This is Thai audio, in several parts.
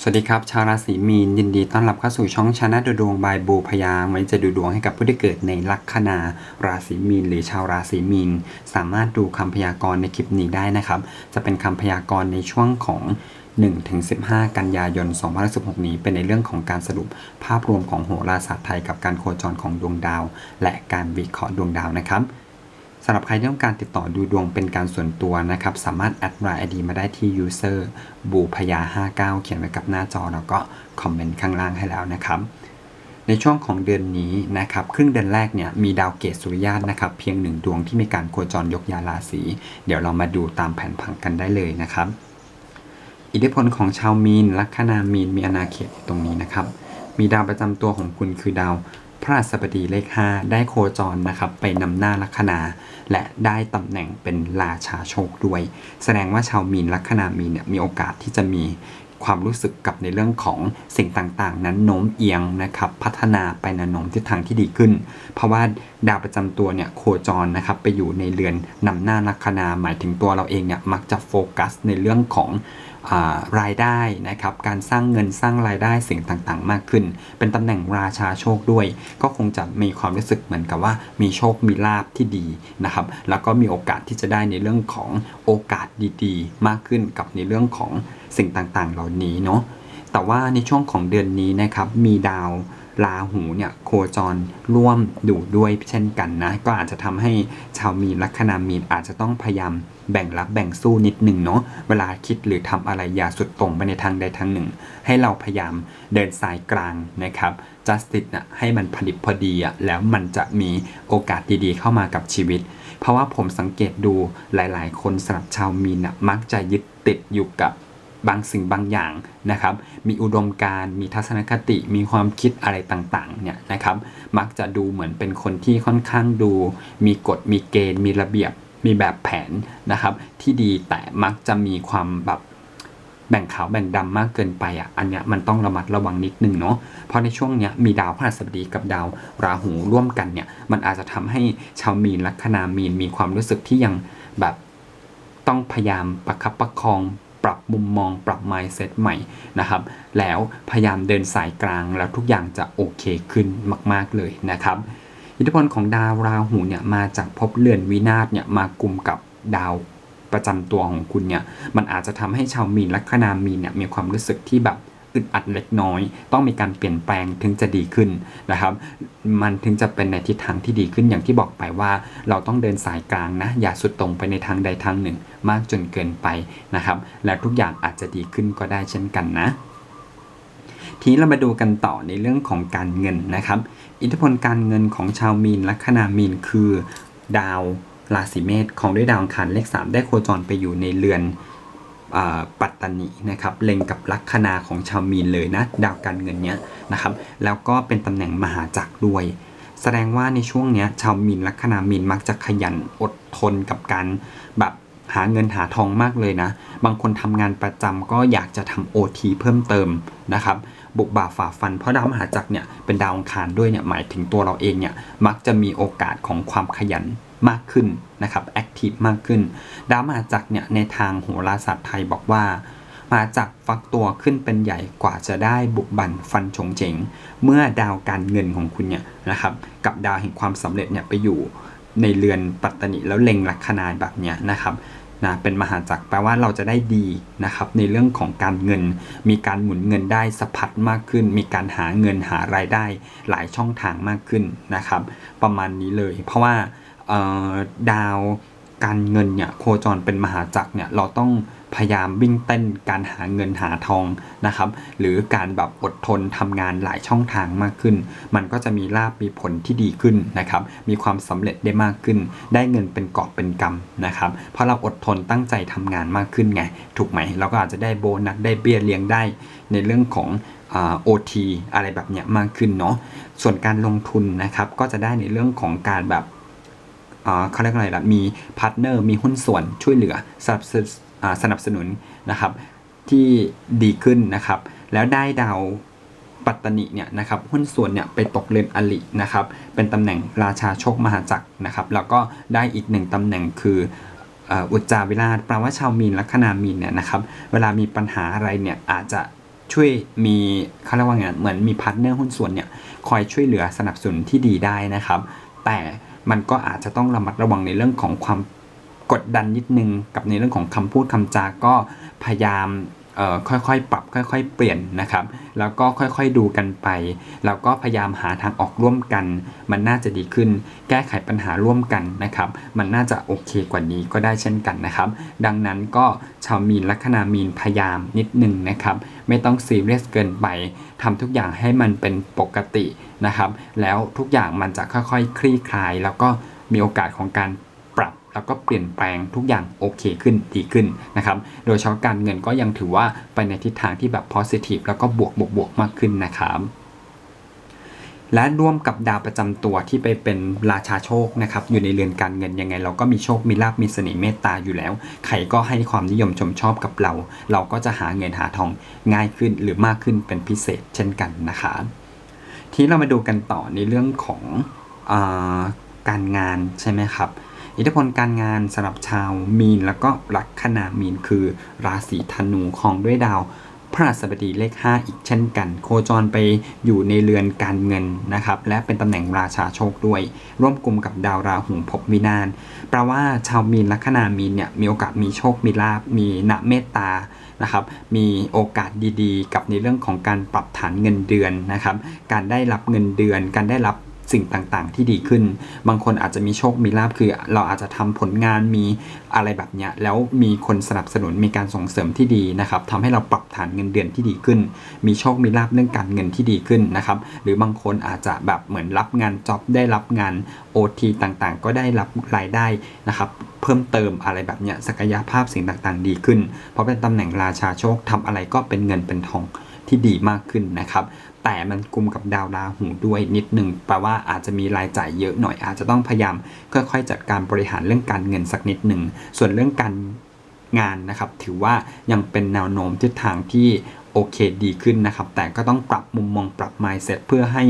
สวัสดีครับ ชาวราศีมีนยินดีต้อนรับเข้าสู่ช่องชาแนลดูดวงบายบูพยางวันนี้จะดูดวงให้กับผู้ที่เกิดในลัคนาราศีมีน หรือชาวราศีมีน สามารถดูคำพยากรณ์ในคลิปนี้ได้นะครับ จะเป็นคำพยากรณ์ในช่วงของ 1-15 กันยายน 2016 นี้ เป็นในเรื่องของการสรุปภาพรวมของโหราศาสตร์ไทยกับการโคจรของดวงดาว และการวิเคราะห์ดวงดาวนะครับ สำหรับใครที่ต้องการติดต่อดูดวงเป็นการส่วนตัวนะครับ สามารถแอดไลน์ไอดีมาได้ที่ user บูพยา59 เขียนไว้กับหน้าจอแล้วก็คอมเมนต์ข้างล่างให้แล้วนะครับในช่วงของเดือนนี้นะครับครึ่งเดือนแรกเนี่ยมีดาวเกตสุริยะนะครับเพียงหนึ่งดวงที่มีการโคจรยกยาราศีเดี๋ยวเรามาดูตามแผนผังกันได้เลยนะครับ อิทธิพลของชาวมีนลัคนามีนมีอนาเขตตรงนี้นะครับ มีดาวประจำตัวของคุณคือดาว พระราชบดีเลข 5 ได้โคจรนะครับไปนำหน้าลัคนา และได้ตำแหน่งเป็นราชาโชคด้วย แสดงว่าชาวมีนลัคนามีนเนี่ยมีโอกาสที่จะมีความรู้สึกกับในเรื่องของสิ่งต่างๆ นั้นโน้มเอียงนะครับพัฒนาไปในโน้มทิศทางที่ดีขึ้น เพราะว่าดาวประจำตัวเนี่ยโคจรนะครับไปอยู่ในเรือนนำหน้าลัคนาหมายถึงตัวเราเองเนี่ยมักจะโฟกัสในเรื่องของ รายได้นะครับการสร้างเงินสร้างรายได้สิ่งต่างๆ มากขึ้น เป็นตำแหน่งราชาโชคด้วย ก็คงจะมีความรู้สึกเหมือนกับว่ามีโชคมีลาบที่ดีนะครับแล้วก็มีโอกาสที่จะได้ในเรื่องของโอกาสดีๆ มากขึ้นกับในเรื่องของสิ่งต่างๆ เหล่านี้เนาะแต่ว่าในช่วงของเดือนนี้นะครับมีดาว ราหูเนี่ยโคจรร่วมดูด้วยเช่นกันนะ ก็อาจจะทำให้ชาวมีนลัคนามีนอาจจะต้องพยายามแบ่งรับแบ่งสู้นิดหนึ่งเนาะเวลาคิดหรือทำอะไรอย่าสุดตรงไปในทางใดทางหนึ่ง ให้เราพยายามเดินสายกลางนะครับ justice นะให้มันพอดิบพอดีอะแล้วมันจะมีโอกาสดีๆ เข้ามากับชีวิต เพราะว่าผมสังเกตดูหลายๆ คนสำหรับชาวมีนนะมักจะยึดติดอยู่กับ บางสิ่งบางอย่างนะครับ มีอุดมการมีทัศนคติ มีความคิดอะไรต่างๆเนี่ยนะครับ มักจะดูเหมือนเป็นคนที่ค่อนข้างดู มีกฎมีเกณฑ์มีระเบียบ มีแบบแผนนะครับ ที่ดีแต่มักจะมีความแบบแบ่งขาวแบ่งดำมากเกินไปอะ อันเนี้ยมันต้องระมัดระวังนิดนึงเนาะ เพราะในช่วงเนี้ยมีดาวพฤหัสบดีกับดาวราหูร่วมกันเนี่ย มันอาจจะทำให้ชาวมีนลัคนามีนมีความรู้สึกที่ยังแบบต้องพยายามประคับประคอง ปรับมุมมอง ปรับ mindset ใหม่นะครับ แล้วพยายามเดินสายกลางแล้วทุกอย่างจะโอเคขึ้นมาก ๆ เลยนะครับ อิทธิพลของดาวราหูเนี่ยมาจากภพเรือนวินาศเนี่ยมากลุ่มกับดาวประจำตัวของคุณเนี่ยมันอาจจะทำให้ชาวมีนลัคนามีนเนี่ยมีความรู้สึกที่แบบ อึดอัดเล็กน้อย ต้องมีการเปลี่ยนแปลงถึงจะดีขึ้นนะครับ มันถึงจะเป็นในทิศทางที่ดีขึ้นอย่างที่บอกไปว่า เราต้องเดินสายกลางนะ อย่าสุดตรงไปในทางใดทางหนึ่ง มากจนเกินไปนะครับ และทุกอย่างอาจจะดีขึ้นก็ได้เช่นกันนะทีนี้เรามาดูกันต่อในเรื่องของการเงินนะครับ อิทธิพลการเงินของชาวมีนลัคนามีนคือ ดาวราศีเมษของด้วยดาวอังคารเลข 3 ได้โคจรไปอยู่ในเรือน ปัตตานีนะครับเล็งกับลัคนาของชาวมีนเลยนะดาวการเงินเนี้ยนะครับแล้วก็เป็นตำแหน่งมหาจักรด้วย แสดงว่าในช่วงเนี้ยชาวมีนลัคนามีนมักจะขยันอดทนกับการแบบหาเงินหาทองมากเลยนะ บางคนทำงานประจำก็อยากจะทำ OT เพิ่มเติมนะครับ บุกบ่าฝ่าฟัน เพราะดาวมหาจักรเนี่ยเป็นดาวองคารด้วยเนี่ยหมายถึงตัวเราเองเนี่ยมักจะมีโอกาสของความขยัน มากขึ้นนะครับแอคทีฟมากขึ้น ดาวมหาจักรเนี่ยในทางโหราศาสตร์ไทยบอกว่า มาจากฟักตัวขึ้นเป็นใหญ่กว่าจะได้บุกบันฟันชงเจงเมื่อดาวการเงินของคุณเนี่ยนะครับกับดาวแห่งความสำเร็จเนี่ยไปอยู่ในเรือนปัตตนิแล้วเล็งลัคนาแบบเนี้ยนะครับนะเป็นมหาจักรแปลว่าเราจะได้ดีนะครับในเรื่องของการเงิน มีการหมุนเงินได้สะพัดมากขึ้น มีการหาเงินหารายได้หลายช่องทางมากขึ้นนะครับ ประมาณนี้เลย เพราะว่า ดาวการเงินเนี่ยโคจรเป็นมหาจักรเนี่ยเราต้องพยายามวิ่งเต้นการหาเงินหาทองนะครับ หรือการแบบอดทนทำงานหลายช่องทางมากขึ้น มันก็จะมีลาบมีผลที่ดีขึ้นนะครับ มีความสำเร็จได้มากขึ้น ได้เงินเป็นกอบเป็นกำนะครับ เพราะเราอดทนตั้งใจทำงานมากขึ้นไง ถูกไหมเราก็อาจจะได้โบนัสได้เบี้ยเลี้ยงได้ ในเรื่องของโอทีอะไรแบบเนี้ยมากขึ้นเนาะส่วนการลงทุนนะครับก็จะได้ในเรื่องของการแบบ เขาเรียกอะไรล่ะมีพาร์ทเนอร์มีหุ้นส่วนช่วยเหลือสนับสสนับสนุนนะครับที่ดีขึ้นนะครับ แล้วได้ดาวปัตตนิเนี่ยนะครับหุ้นส่วนเนี่ยไปตกเรือนอลินะครับ เป็นตำแหน่งราชาโชคมหาจักรนะครับ แล้วก็ได้อีกหนึ่งตำแหน่งคืออุจจาวิราชแปลว่าชาวมีนลัคนามีนเนี่ยนะครับ เวลามีปัญหาอะไรเนี่ยอาจจะช่วยมีเขาเรียกว่าไงเหมือนมีพาร์ทเนอร์หุ้นส่วนเนี่ยคอยช่วยเหลือสนับสนุนที่ดีได้นะครับ แต่ มันก็อาจจะต้องระมัดระวังในเรื่องของความกดดันนิดนึง กับในเรื่องของคำพูดคำจาก็พยายามค่อยๆ ปรับค่อย ๆ เปลี่ยนนะครับ แล้วก็ค่อยๆดูกันไป แล้วก็พยายามหาทางออกร่วมกัน มันน่าจะดีขึ้น แก้ไขปัญหาร่วมกันนะครับ มันน่าจะโอเคกว่านี้ก็ได้เช่นกันนะครับ ดังนั้นก็ชาวมีนลัคนามีนพยายามนิดหนึ่งนะครับ ไม่ต้องซีเรียสเกินไป ทำทุกอย่างให้มันเป็นปกตินะครับ แล้วทุกอย่างมันจะค่อยๆ คลี่คลาย แล้วก็มีโอกาสของการปรับ แล้วก็เปลี่ยนแปลงทุกอย่างโอเคขึ้นดีขึ้นนะครับ โดยเฉพาะการเงินก็ยังถือว่าไปในทิศทางที่แบบ positive แล้วก็บวกบวกบวกมากขึ้นนะครับ และร่วมกับดาวประจำตัวที่ไปเป็นราชาโชคนะครับอยู่ในเรือนการเงินยังไง เราก็มีโชคมีลาบมีเสน่ห์เมตตาอยู่แล้วใครก็ให้ความนิยมชมชอบกับเรา เราก็จะหาเงินหาทองง่ายขึ้นหรือมากขึ้นเป็นพิเศษเช่นกันนะคะทีนี้เรามาดูกันต่อในเรื่องของอการงานใช่ไหมครับอิทธิพลการงานสำหรับชาวมีนแล้วก็ลัคนามีนคือราศีธนูของด้วยดาว พระราศบดีเลข 5 อีกเช่นกัน โคจรไปอยู่ในเรือนการเงินนะครับ และเป็นตำแหน่งราชาโชคด้วย ร่วมกลุ่มกับดาวราหูภพวินานแปลว่าชาวมีนลัคนามีนเนี่ยมีโอกาสมีโชคมีลาบมีณเมตตานะครับ มีโอกาสดีๆ กับในเรื่องของการปรับฐานเงินเดือนนะครับ การได้รับเงินเดือน การได้รับ สิ่งต่างๆ ที่ดีขึ้น บางคนอาจจะมีโชคมีลาบคือ เราอาจจะทำผลงานมีอะไรแบบเนี้ยแล้วมีคนสนับสนุนมีการส่งเสริมที่ดีนะครับทำให้เราปรับฐานเงินเดือนที่ดีขึ้น มีโชคมีลาบเรื่องการเงินที่ดีขึ้นนะครับหรือบางคนอาจจะแบบเหมือนรับงานจ็อบได้รับงาน OT ต่างๆ ก็ได้รับรายได้นะครับเพิ่มเติมอะไรแบบเนี้ยศักยภาพสิ่งต่างๆ ดีขึ้น เพราะเป็นตำแหน่งราชาโชคทำอะไรก็เป็นเงินเป็นทองที่ดีมากขึ้นนะครับ แต่มันกุมกับดาวราหูด้วยนิดหนึ่งแปลว่าอาจจะมีรายจ่ายเยอะหน่อยอาจจะต้องพยายามค่อยๆจัดการบริหารเรื่องการเงินสักนิดหนึ่งส่วนเรื่องการงานนะครับถือว่ายังเป็นแนวโน้มทิศทางที่ อเคดีขึ้นนะครับ แต่ก็ต้องปรับมุมมองปรับ mindset เพื่อให้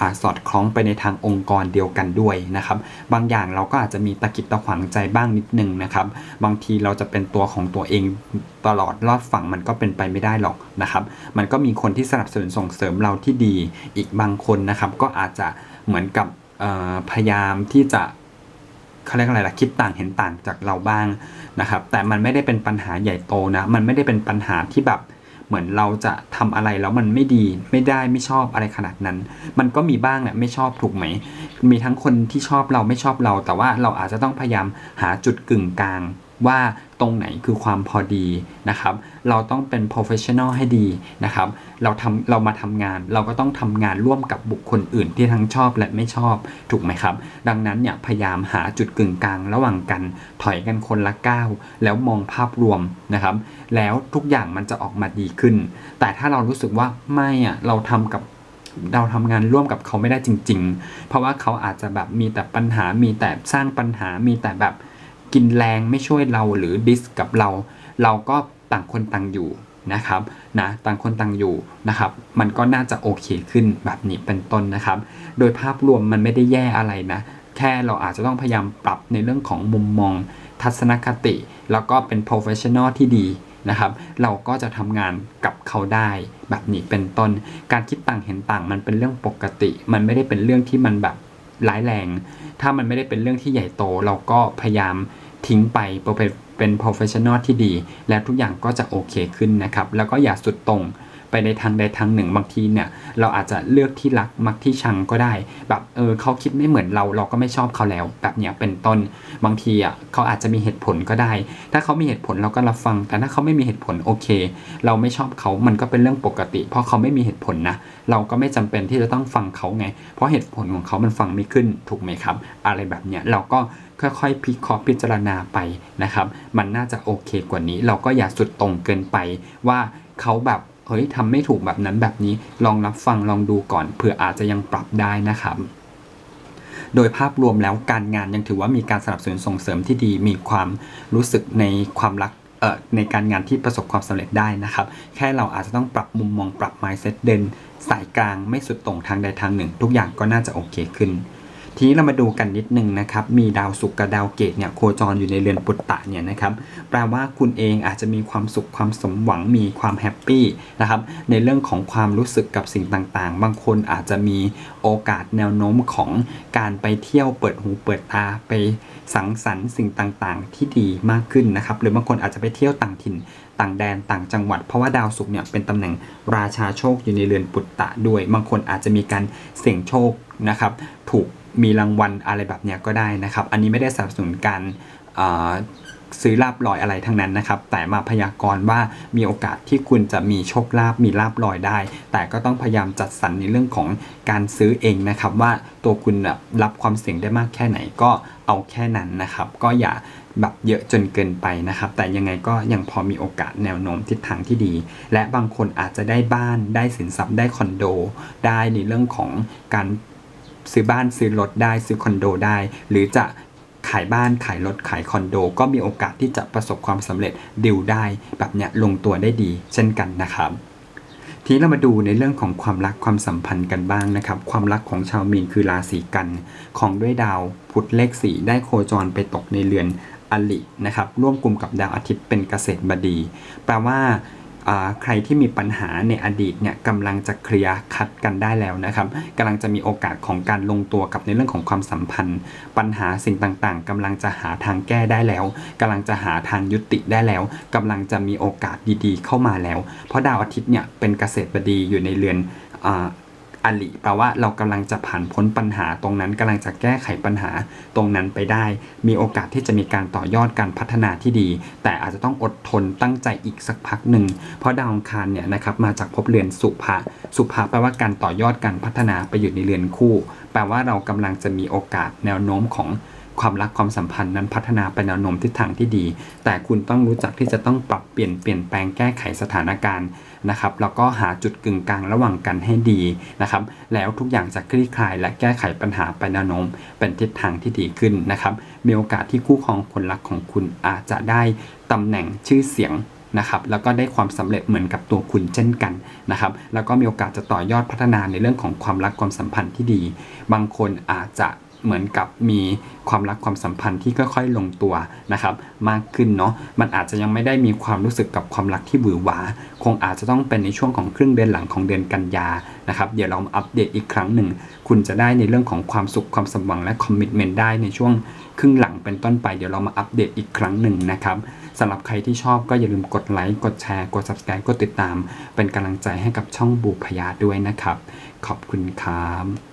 อสอดคล้องไปในทางองค์กรเดียวกันด้วยนะครับ บางอย่างเราก็อาจจะมีตะกิดตะขวางใจบ้างนิดนึงนะครับ บางทีเราจะเป็นตัวของตัวเองตลอดรอดฝั่งมันก็เป็นไปไม่ได้หรอกนะครับ มันก็มีคนที่สนับสนุนส่งเสริมเราที่ดี อีกบางคนนะครับ ก็อาจจะเหมือนกับพยายามที่จะเขาเรียกอะไรล่ะคิดต่างเห็นต่างจากเราบ้างนะครับ แต่มันไม่ได้เป็นปัญหาใหญ่โตนะ มันไม่ได้เป็นปัญหาที่แบบ เหมือนเราจะทำอะไรแล้วมันไม่ดีไม่ได้ไม่ชอบอะไรขนาดนั้น มันก็มีบ้างแหละไม่ชอบถูกไหม มีทั้งคนที่ชอบเราไม่ชอบเรา แต่ว่าเราอาจจะต้องพยายามหาจุดกึ่งกลางว่าตรงไหนคือความพอดีนะครับ เราต้องเป็น professional ให้ดีนะครับ เราทำเรามาทำงาน เราก็ต้องทำงานร่วมกับบุคคลอื่นที่ทั้งชอบและไม่ชอบถูกไหมครับ ดังนั้นเนี่ยพยายามหาจุดกึ่งกลางระหว่างกันถอยกันคนละก้าวแล้วมองภาพรวมนะครับ แล้วทุกอย่างมันจะออกมาดีขึ้น แต่ถ้าเรารู้สึกว่าไม่อะเราทำกับเราทำงานร่วมกับเขาไม่ได้จริง ๆ เพราะว่าเขาอาจจะแบบมีแต่ปัญหา มีแต่สร้างปัญหา มีแต่แบบกินแรงไม่ช่วยเราหรือดิสกับเรา เราก็ ต่างคนต่างอยู่นะครับนะต่างคนต่างอยู่นะครับ มันก็น่าจะโอเคขึ้นแบบนี้เป็นต้นนะครับ โดยภาพรวมมันไม่ได้แย่อะไรนะ แค่เราอาจจะต้องพยายามปรับในเรื่องของมุมมอง ทัศนคติ แล้วก็เป็น professional ที่ดีนะครับ เราก็จะทำงานกับเขาได้แบบนี้เป็นต้น การคิดต่างเห็นต่างมันเป็นเรื่องปกติ มันไม่ได้เป็นเรื่องที่มันแบบร้ายแรง ถ้ามันไม่ได้เป็นเรื่องที่ใหญ่โต เราก็พยายามทิ้งไป เป็น professional ที่ดี และทุกอย่างก็จะโอเคขึ้นนะครับ แล้วก็อย่าสุดตรง ไปในทางใดทางหนึ่งบางทีเนี่ย เราอาจจะเลือกที่รักมักที่ชังก็ได้ แบบเออเขาคิดไม่เหมือนเราเราก็ไม่ชอบเขาแล้ว แบบเนี้ยเป็นต้นบางทีอะเขาอาจจะมีเหตุผลก็ได้ ถ้าเขามีเหตุผลเราก็รับฟัง แต่ถ้าเขาไม่มีเหตุผลโอเค เราไม่ชอบเขามันก็เป็นเรื่องปกติ เพราะเขาไม่มีเหตุผลนะเราก็ไม่จำเป็นที่จะต้องฟังเขาไง เพราะเหตุผลของเขามันฟังไม่ขึ้นถูกไหมครับ อะไรแบบเนี้ยเราก็ค่อยๆพิเคราะห์พิจารณาไปนะครับ มันน่าจะโอเคกว่านี้ เราก็อย่าสุดตรงเกินไปว่าเขาแบบ เฮ้ยทำไม่ถูกแบบนั้นแบบนี้ลองรับฟังลองดูก่อนเผื่ออาจจะยังปรับได้นะครับโดยภาพรวมแล้วการงานยังถือว่ามีการสนับสนุนส่งเสริมที่ดีมีความรู้สึกในความรักเอ่อในการงานที่ประสบความสำเร็จได้นะครับ แค่เราอาจจะต้องปรับมุมมองปรับ mindset เดินสายกลางไม่สุดตรงทางใดทางหนึ่ง ทุกอย่างก็น่าจะโอเคขึ้น ทีนี้เรามาดูกันนิดนึงนะครับ มีดาวศุกร์กับดาวเกตเนี่ยโคจรอยู่ในเรือนปุตตะเนี่ยนะครับ แปลว่าคุณเองอาจจะมีความสุขความสมหวังมีความแฮปปี้นะครับ ในเรื่องของความรู้สึกกับสิ่งต่างๆ บางคนอาจจะมีโอกาสแนวโน้มของการไปเที่ยวเปิดหูเปิดตาไปสังสรรค์สิ่งต่างๆ ที่ดีมากขึ้นนะครับ หรือบางคนอาจจะไปเที่ยวต่างถิ่นต่างแดนต่างจังหวัด เพราะว่าดาวศุกร์เนี่ยเป็นตำแหน่งราชาโชคอยู่ในเรือนปุตตะด้วย บางคนอาจจะมีการเสี่ยงโชคนะครับ ถูก มีรางวัลอะไรแบบเนี้ยก็ได้นะครับ อันนี้ไม่ได้สนับสนุนการซื้อลาบลอยอะไรทั้งนั้นนะครับ แต่มาพยากรณ์ว่ามีโอกาสที่คุณจะมีโชคลาภมีลาบลอยได้ แต่ก็ต้องพยายามจัดสรรในเรื่องของการซื้อเองนะครับ ว่าตัวคุณรับความเสี่ยงได้มากแค่ไหนก็เอาแค่นั้นนะครับ ก็อย่าแบบเยอะจนเกินไปนะครับ แต่ยังไงก็ยังพอมีโอกาสแนวโน้มทิศทางที่ดี และบางคนอาจจะได้บ้านได้สินทรัพย์ได้คอนโด ได้ในเรื่องของการ ซื้อบ้านซื้อรถได้ซื้อคอนโดได้ หรือจะขายบ้านขายรถขายคอนโด ก็มีโอกาสที่จะประสบความสำเร็จดิวได้แบบเนี้ยลงตัวได้ดี เช่นกันนะครับทีนี้เรามาดูในเรื่องของความรักความสัมพันธ์กันบ้างนะครับ ความรักของชาวมีนคือราศีกัน ของด้วยดาวพุธเลขสีได้โคจรไปตกในเรือนอลินะครับร่วมกลุ่มกับดาวอาทิตย์เป็นเกษตรบดี แปลว่า ใครที่มีปัญหาในอดีตเนี่ยกำลังจะเคลียร์คัดกันได้แล้วนะครับกำลังจะมีโอกาสของการลงตัวกับในเรื่องของความสัมพันธ์ ปัญหาสิ่งต่างๆกำลังจะหาทางแก้ได้แล้วกำลังจะหาทางยุติได้แล้วกำลังจะมีโอกาสดีๆ เข้ามาแล้ว เพราะดาวอาทิตย์เนี่ยเป็นเกษตรบดีอยู่ในเรือน อาลิแปลว่าเรากำลังจะผ่านพ้นปัญหาตรงนั้นกำลังจะแก้ไขปัญหาตรงนั้นไปได้ มีโอกาสที่จะมีการต่อยอดการพัฒนาที่ดี แต่อาจจะต้องอดทนตั้งใจอีกสักพักหนึ่ง เพราะดาวองคารเนี่ยนะครับมาจากภพเรือนสุภะสุภะแปลว่าการต่อยอดการพัฒนาไปอยู่ในเรือนคู่ แปลว่าเรากำลังจะมีโอกาสแนวโน้มของความรักความสัมพันธ์นั้นพัฒนาไปแนวโน้มทิศทางที่ดี แต่คุณต้องรู้จักที่จะต้องปรับเปลี่ยนเปลี่ยนแปลงแก้ไขสถานการณ์ นะครับแล้วก็หาจุดกึ่งกลางระหว่างกันให้ดีนะครับแล้วทุกอย่างจะคลี่คลาย และแก้ไขปัญหาไปแนวโน้ม เป็นทิศทางที่ดีขึ้นนะครับมีโอกาสที่คู่ครองคนรักของคุณอาจจะได้ตำแหน่งชื่อเสียงนะครับแล้วก็ได้ความสำเร็จเหมือนกับตัวคุณเช่นกันนะครับแล้วก็มีโอกาสจะต่อยอดพัฒนาในเรื่องของความรักความสัมพันธ์ที่ดี บางคนอาจจะ เหมือนกับมีความรักความสัมพันธ์ที่ค่อยๆลงตัวนะครับ มากขึ้นเนาะมันอาจจะยังไม่ได้มีความรู้สึกกับความรักที่หวือหวา คงอาจจะต้องเป็นในช่วงของครึ่งเดือนหลังของเดือนกันยานะครับเดี๋ยวเราอัปเดตอีกครั้งหนึ่ง คุณจะได้ในเรื่องของความสุขความสมหวังและคอมมิชเมนต์ได้ในช่วงครึ่งหลังเป็นต้นไปเดี๋ยวเรามาอัปเดตอีกครั้งหนึ่งนะครับสำหรับใครที่ชอบก็อย่าลืมกดไลค์กดแชร์กด subscribe กดติดตาม เป็นกำลังใจให้กับช่องบูพยาด้วยนะครับ ขอบคุณครับ